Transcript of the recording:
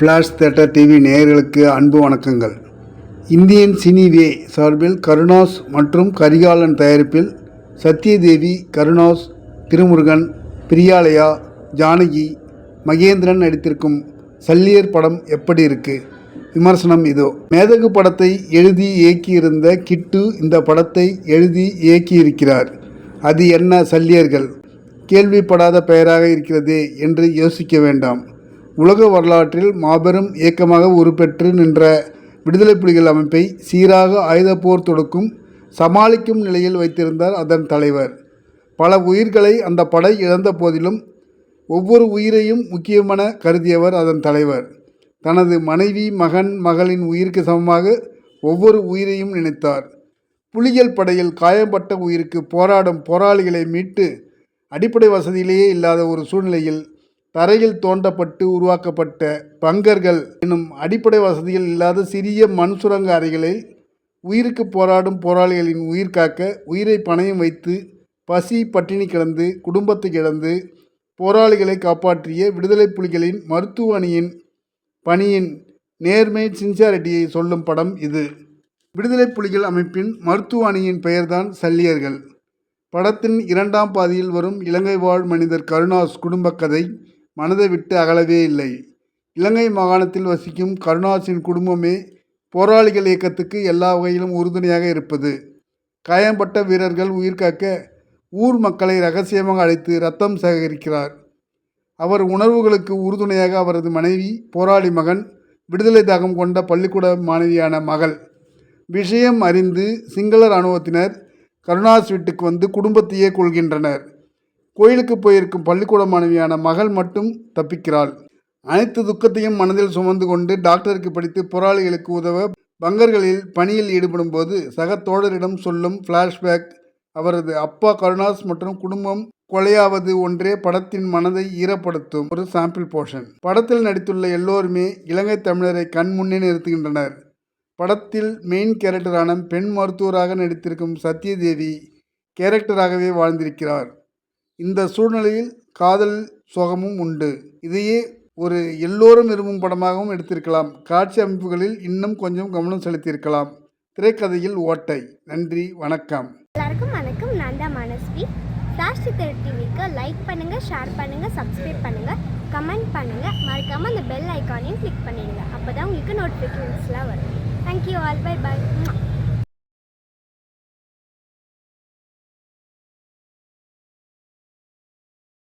Flash theatre TV நேயர்களுக்கு அன்பு வணக்கங்கள். இந்தியன் சினிவே சார்பில் கருணாஸ் மற்றும் கரிகாலன் தயாரிப்பில் சத்யதேவி கருணாஸ் திருமுருகன் பிரியாலயா ஜானகி மகேந்திரன் நடித்திருக்கும் சல்லியர் படம் எப்படி இருக்கு? விமர்சனம் இதோ. மேதகு படத்தை எழுதி இயக்கியிருந்த கிட்டு இந்த படத்தை எழுதி இயக்கியிருக்கிறார். அது என்ன சல்லியர்கள்? கேள்விப்படாத பெயராக இருக்கிறதே என்று யோசிக்க வேண்டாம். உலக வரலாற்றில் மாபெரும் இயக்கமாக உருப்பெற்று நின்ற விடுதலை புலிகள் அமைப்பை சீராக ஆயுதப்போர் தொடுக்கும் சமாளிக்கும் நிலையில் வைத்திருந்தார் அதன் தலைவர். பல உயிர்களை அந்த படை இழந்த போதிலும் ஒவ்வொரு உயிரையும் முக்கியமென கருதியவர் அதன் தலைவர். தனது மனைவி மகன் மகளின் உயிருக்கு சமமாக ஒவ்வொரு உயிரையும் நினைத்தார். புலிகள் படையில் காயம்பட்ட உயிருக்கு போராடும் போராளிகளை மீட்டு அடிப்படை வசதியிலேயே இல்லாத ஒரு சூழ்நிலையில் தரையில் தோண்டப்பட்டு உருவாக்கப்பட்ட பங்கர்கள் எனும் அடிப்படை வசதிகள் இல்லாத சிறிய மண் சுரங்க அறைகளில் உயிருக்கு போராடும் போராளிகளின் உயிர் காக்க உயிரை பணயம் வைத்து பசி பட்டினி கிடந்து குடும்பத்தை கிடந்து போராளிகளை காப்பாற்றிய விடுதலை புலிகளின் மருத்துவ அணியின் பணியின் நேர்மை சின்சாரிட்டியை சொல்லும் படம் இது. விடுதலை புலிகள் அமைப்பின் மருத்துவ அணியின் பெயர்தான் சல்லியர்கள். படத்தின் இரண்டாம் பாதியில் வரும் இலங்கை வாழ் மனிதர் கருணாஸ் குடும்ப கதை மனதை விட்டு அகலவே இல்லை. இலங்கை மாகாணத்தில் வசிக்கும் கருணாஸின் குடும்பமே போராளிகள் இயக்கத்துக்கு எல்லா வகையிலும் உறுதுணையாக இருப்பது. காயம்பட்ட வீரர்கள் உயிர் காக்க ஊர் மக்களை ரகசியமாக அழைத்து ரத்தம் சேகரிக்கிறார். அவர் உணர்வுகளுக்கு உறுதுணையாக அவரது மனைவி போராளி மகன் விடுதலை தாகம் கொண்ட பள்ளிக்கூட மாணவியான மகள். விஷயம் அறிந்து சிங்கள இராணுவத்தினர் கருணாஸ் வீட்டுக்கு வந்து குடும்பத்தையே கொள்கின்றனர். கோயிலுக்கு போயிருக்கும் பள்ளிக்கூட மாணவியான மகள் மட்டும் தப்பிக்கிறாள். அனைத்து துக்கத்தையும் மனதில் சுமந்து கொண்டு டாக்டருக்கு படித்து போராளிகளுக்கு உதவ பங்கர்களில் பணியில் ஈடுபடும் போது சக தோழரிடம் சொல்லும் ஃப்ளாஷ்பேக் அவரது அப்பா கருணாஸ் மற்றும் குடும்பம் கொலையாவது ஒன்றே படத்தின் மனதை ஈரப்படுத்தும் ஒரு சாம்பிள் போர்ஷன் படத்தில் நடித்துள்ள எல்லோருமே இலங்கை தமிழரை கண் முன்னே நிறுத்துகின்றனர். படத்தில் மெயின் கேரக்டரான பெண் மருத்துவராக நடித்திருக்கும் சத்யதேவி கேரக்டராகவே வாழ்ந்திருக்கிறார். இந்த சூழ்நிலையில் காதல் சோகமும் உண்டு. இதையே ஒரு எல்லோரும் விரும்பும் படமாகவும் எடுத்திருக்கலாம். காட்சி அமைப்புகளில் இன்னும் கொஞ்சம் கவனம் செலுத்தியிருக்கலாம். திரைக்கதையில் ஓட்டை. நன்றி வணக்கம். எல்லாருக்கும் வணக்கம். நான் தான் மனஸ்வி. ஃப்ளாஷ் திரு டிவிக்கு லைக் பண்ணுங்கள் ஷேர் பண்ணுங்கள் சப்ஸ்கிரைப் பண்ணுங்கள் கமெண்ட் பண்ணுங்கள் மறக்காமல் அந்த பெல் ஐக்கானையும் கிளிக் பண்ணிடுங்க. அப்போ தான் உங்களுக்கு நோட்டிஃபிகேஷன்ஸ்லாம் வரும். Thank you all by by